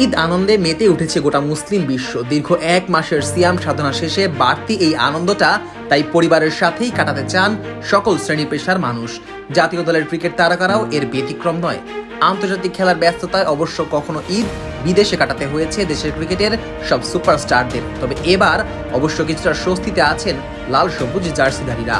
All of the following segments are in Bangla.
ঈদ আনন্দে মেতে উঠেছে গোটা মুসলিম বিশ্ব। দীর্ঘ এক মাসের সিয়াম সাধনা শেষে বাড়তি এই আনন্দটা তাই পরিবারের সাথেই কাটাতে চান সকল শ্রেণি পেশার মানুষ। জাতীয় দলের ক্রিকেট তারকারাও এর ব্যতিক্রম নয়। আন্তর্জাতিক খেলার ব্যস্ততায় অবশ্য কখনো ঈদ বিদেশে কাটাতে হয়েছে দেশের ক্রিকেটের সব সুপারস্টারদের। তবে এবার অবশ্য কিছুটা স্বস্তিতে আছেন লাল সবুজ জার্সিধারীরা।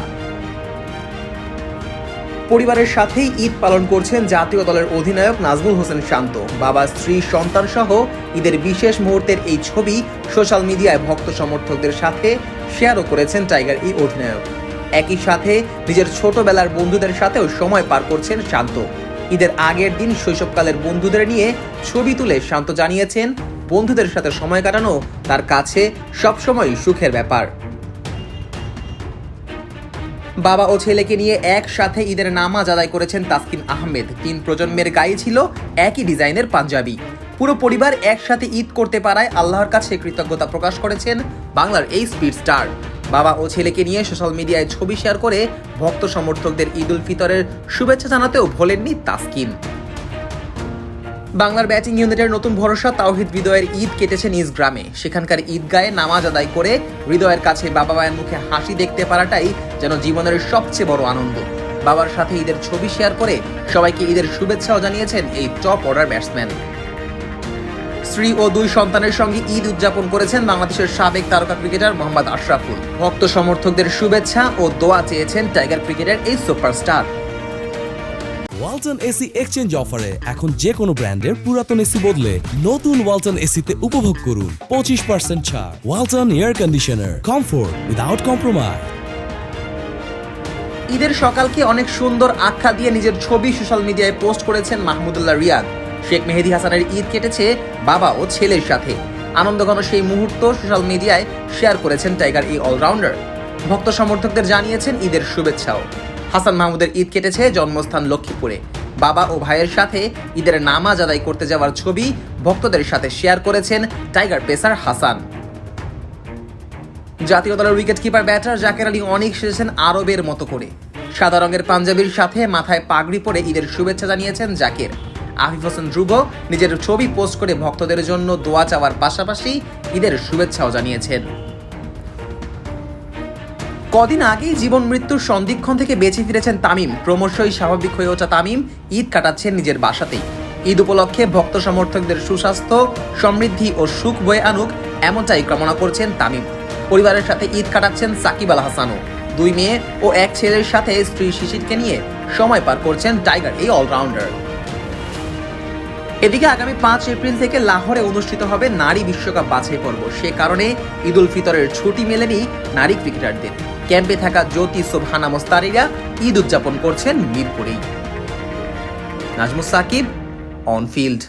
পরিবারের সাথেই ঈদ পালন করছেন জাতীয় দলের অধিনায়ক নাজমুল হোসেন শান্ত। বাবা, স্ত্রী, সন্তান সহ ঈদের বিশেষ মুহূর্তের এই ছবি সোশ্যাল মিডিয়ায় ভক্ত সমর্থকদের সাথে শেয়ারও করেছেন টাইগার এই অধিনায়ক। একই সাথে নিজের ছোটবেলার বন্ধুদের সাথেও সময় পার করছেন শান্ত। ঈদের আগের দিন শৈশবকালের বন্ধুদের নিয়ে ছবি তুলে শান্ত জানিয়েছেন, বন্ধুদের সাথে সময় কাটানো তার কাছে সবসময় সুখের ব্যাপার। বাবা ও ছেলেকে নিয়ে একসাথে ঈদের নামাজ আদায় করেছেন তাসকিন আহমেদ। তিন প্রজন্মের গায়ে ছিল একই ডিজাইনের পাঞ্জাবি। পুরো পরিবার একসাথে ঈদ করতে পারায় আল্লাহর কাছে কৃতজ্ঞতা প্রকাশ করেছেন বাংলার এই স্পিড স্টার। বাবা ও ছেলেকে নিয়ে সোশ্যাল মিডিয়ায় ছবি শেয়ার করে ভক্ত সমর্থকদের ঈদ উল ফিতরের শুভেচ্ছা জানাতেও ভোলেননি তাসকিন। বাংলার ব্যাটিং ইউনিটের নতুন ভরসা তাওহিদ হৃদয়ের ঈদ কেটেছে নিজ গ্রামে। সেখানকার ঈদগায়ে নামাজ আদায় করে হৃদয়ের কাছে বাবা মায়ের মুখে হাসি দেখতে পারাটাই যেন জীবনের সবচেয়ে বড় আনন্দ। বাবার সাথে ঈদের ছবি শেয়ার করে সবাইকে ঈদের শুভেচ্ছাও জানিয়েছেন এই টপ অর্ডার ব্যাটসম্যান। স্ত্রী ও দুই সন্তানের সঙ্গে ঈদ উদযাপন করেছেন বাংলাদেশের সাবেক তারকা ক্রিকেটার মোহাম্মদ আশরাফুল। ভক্ত সমর্থকদের শুভেচ্ছা ও দোয়া চেয়েছেন টাইগার ক্রিকেটের এই সুপারস্টার। ওয়ালটন এসি এক্সচেঞ্জ অফারে এখন যে কোনো ব্র্যান্ডের পুরাতন এসি বদলে নতুন ওয়ালটন এসিতে উপভোগ করুন পঁচিশ পার্সেন্ট ছাড়। Walton air conditioner comfort without compromise ঈদের সকালকে অনেক সুন্দর আখ্যা দিয়ে নিজের ছবি সোশ্যাল মিডিয়ায় পোস্ট করেছেন মাহমুদুল্লাহ রিয়াদ। শেখ মেহেদি হাসানের ঈদ কেটেছে বাবা ও ছেলের সাথে। আনন্দঘন সেই মুহূর্ত সোশ্যাল মিডিয়ায় শেয়ার করেছেন টাইগার এই অলরাউন্ডার ভক্ত সমর্থকদের জানিয়েছেন ঈদের শুভেচ্ছাও। হাসান মাহমুদের ঈদ কেটেছে জন্মস্থান লক্ষ্মীপুরে। বাবা ও ভাইয়ের সাথে ঈদের নামাজ আদায় করতে যাওয়ার ছবি ভক্তদের সাথে শেয়ার করেছেন টাইগার পেসার হাসান। জাতীয় দলের wicket keeper batter Jaker Ali অনেক সেজেছেন আরবের মতো করে। সাদা রঙের পাঞ্জাবির সাথে মাথায় পাগড়ি পরে ঈদের শুভেচ্ছা জানিয়েছেন জাকের। আফিফ হোসেন ধ্রুব নিজের ছবি পোস্ট করে ভক্তদের জন্য দোয়া চাওয়ার পাশাপাশি ঈদের শুভেচ্ছাও জানিয়েছেন। কদিন আগেই জীবন মৃত্যুর সন্ধিক্ষণ থেকে বেঁচে ফিরেছেন তামিম। ক্রমশই স্বাভাবিক হয়ে ওঠা তামিম ঈদ কাটাচ্ছেন নিজের বাসাতেই। ঈদ উপলক্ষে ভক্ত সমর্থকদের সুস্বাস্থ্য, সমৃদ্ধি ও সুখ বয়ে আনুক এমনটাই কামনা করছেন তামিম। পরিবারের সাথে ঈদ কাটাচ্ছেন সাকিব আল হাসানও। দুই মেয়ে ও এক ছেলের সাথে স্ত্রী শিশিরকে নিয়ে সময় পার করছেন টাইগার, এই অলরাউন্ডার। এদিকে আগামী পাঁচ এপ্রিল থেকে লাহোরে অনুষ্ঠিত হবে নারী বিশ্বকাপ বাছাই পর্ব সে কারণে ঈদ উল ফিতরের ছুটি মেলেনি নারী ক্রিকেটারদের। ক্যাম্পে থাকা জ্যোতি সোভানা মোস্তারিরা ঈদ উদযাপন করছেন মিরপুরেই। Nazmus Sakib on field